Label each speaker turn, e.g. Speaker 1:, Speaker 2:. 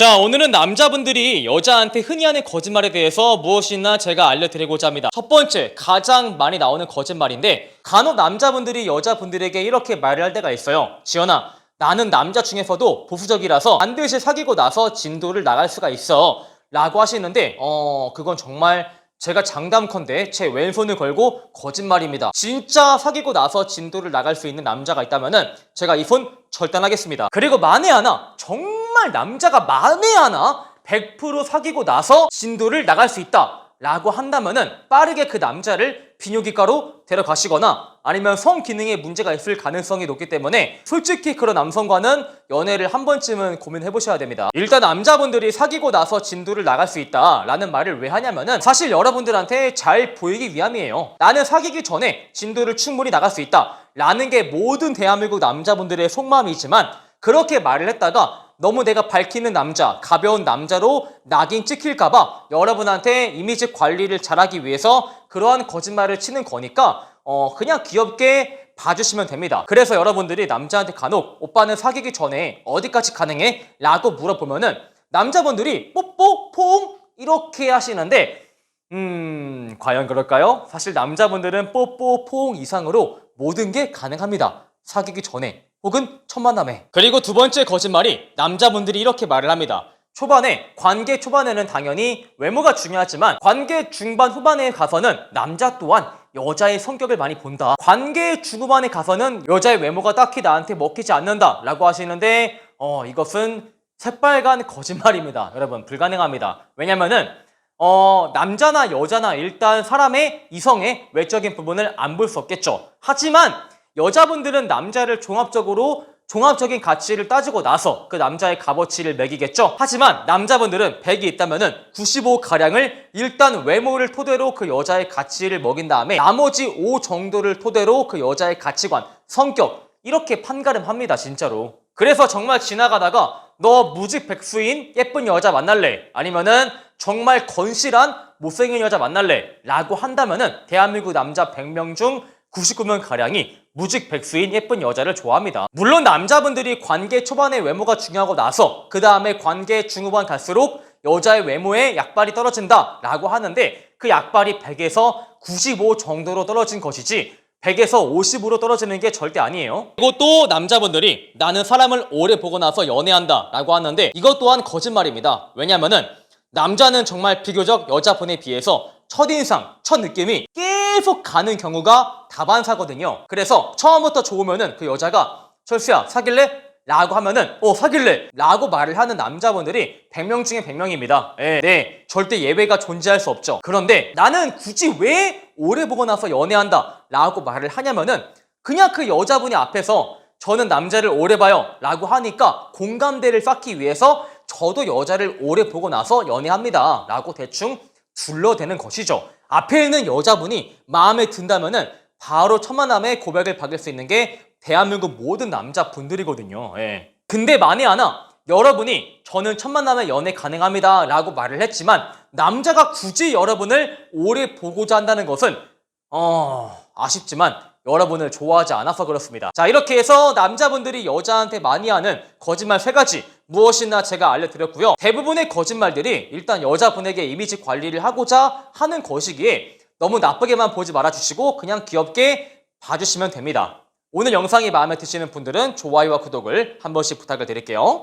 Speaker 1: 자, 오늘은 남자분들이 여자한테 흔히 하는 거짓말에 대해서 무엇이나 제가 알려드리고자 합니다. 첫 번째, 가장 많이 나오는 거짓말인데, 간혹 남자분들이 여자분들에게 이렇게 말을 할 때가 있어요. 지연아, 나는 남자 중에서도 보수적이라서 반드시 사귀고 나서 진도를 나갈 수가 있어. 라고 하시는데, 어, 그건 정말 제가 장담컨대 제 왼손을 걸고 거짓말입니다. 진짜 사귀고 나서 진도를 나갈 수 있는 남자가 있다면은 제가 이 손 절단하겠습니다. 그리고 만에 하나 정말 남자가 만에 하나 100% 사귀고 나서 진도를 나갈 수 있다. 라고 한다면은 빠르게 그 남자를 비뇨기과로 데려가시거나 아니면 성 기능에 문제가 있을 가능성이 높기 때문에 솔직히 그런 남성과는 연애를 한 번쯤은 고민해 보셔야 됩니다. 일단 남자분들이 사귀고 나서 진도를 나갈 수 있다라는 말을 왜 하냐면은 사실 여러분들한테 잘 보이기 위함이에요. 나는 사귀기 전에 진도를 충분히 나갈 수 있다. 라는 게 모든 대한민국 남자분들의 속마음이지만 그렇게 말을 했다가 너무 내가 밝히는 남자, 가벼운 남자로 낙인 찍힐까봐 여러분한테 이미지 관리를 잘하기 위해서 그러한 거짓말을 치는 거니까 어 그냥 귀엽게 봐주시면 됩니다. 그래서 여러분들이 남자한테 간혹 오빠는 사귀기 전에 어디까지 가능해? 라고 물어보면은 남자분들이 뽀뽀, 포옹 이렇게 하시는데 음 과연 그럴까요? 사실 남자분들은 뽀뽀, 포옹 이상으로 모든 게 가능합니다. 사귀기 전에 혹은 첫 만남에. 그리고 두 번째 거짓말이 남자분들이 이렇게 말을 합니다. 초반에 관계 초반에는 당연히 외모가 중요하지만 관계 중반 후반에 가서는 남자 또한 여자의 성격을 많이 본다. 관계 중후반에 가서는 여자의 외모가 딱히 나한테 먹히지 않는다 라고 하시는데 어 이것은 새빨간 거짓말입니다. 여러분 불가능합니다. 왜냐면은 어, 남자나 여자나 일단 사람의 이성의 외적인 부분을 안 볼 수 없겠죠. 하지만 여자분들은 남자를 종합적으로 종합적인 가치를 따지고 나서 그 남자의 값어치를 매기겠죠. 하지만 남자분들은 100이 있다면은 95가량을 일단 외모를 토대로 그 여자의 가치를 먹인 다음에 나머지 5 정도를 토대로 그 여자의 가치관, 성격 이렇게 판가름합니다, 진짜로. 그래서 정말 지나가다가 너 무직 백수인 예쁜 여자 만날래? 아니면은 정말 건실한 못생긴 여자 만날래? 라고 한다면은 대한민국 남자 100명 중 99명 가량이 무직 백수인 예쁜 여자를 좋아합니다. 물론 남자분들이 관계 초반에 외모가 중요하고 나서 그 다음에 관계 중후반 갈수록 여자의 외모에 약발이 떨어진다 라고 하는데 그 약발이 100에서 95 정도로 떨어진 것이지 100에서 50으로 떨어지는 게 절대 아니에요. 그리고 또 남자분들이 나는 사람을 오래 보고 나서 연애한다 라고 하는데 이것 또한 거짓말입니다. 왜냐면은 남자는 정말 비교적 여자분에 비해서 첫인상, 첫 느낌이 계속 가는 경우가 다반사거든요. 그래서 처음부터 좋으면은 그 여자가 철수야 사귈래? 라고 하면은 어 사귈래 라고 말을 하는 남자분들이 100명 중에 100명입니다 네, 네 절대 예외가 존재할 수 없죠 그런데 나는 굳이 왜 오래 보고 나서 연애한다 라고 말을 하냐면은 그냥 그 여자분이 앞에서 저는 남자를 오래 봐요 라고 하니까 공감대를 쌓기 위해서 저도 여자를 오래 보고 나서 연애합니다 라고 대충 둘러대는 것이죠 앞에 있는 여자분이 마음에 든다면은 바로 첫 만남에 고백을 받을 수 있는 게 대한민국 모든 남자분들이거든요. 예. 근데 만에 하나 여러분이 저는 첫 만남에 연애 가능합니다 라고 말을 했지만 남자가 굳이 여러분을 오래 보고자 한다는 것은 어 아쉽지만 여러분을 좋아하지 않아서 그렇습니다. 자 이렇게 해서 남자분들이 여자한테 많이 하는 거짓말 세 가지 무엇이나 제가 알려드렸고요. 대부분의 거짓말들이 일단 여자분에게 이미지 관리를 하고자 하는 것이기에 너무 나쁘게만 보지 말아주시고 그냥 귀엽게 봐주시면 됩니다. 오늘 영상이 마음에 드시는 분들은 좋아요와 구독을 한 번씩 부탁을 드릴게요.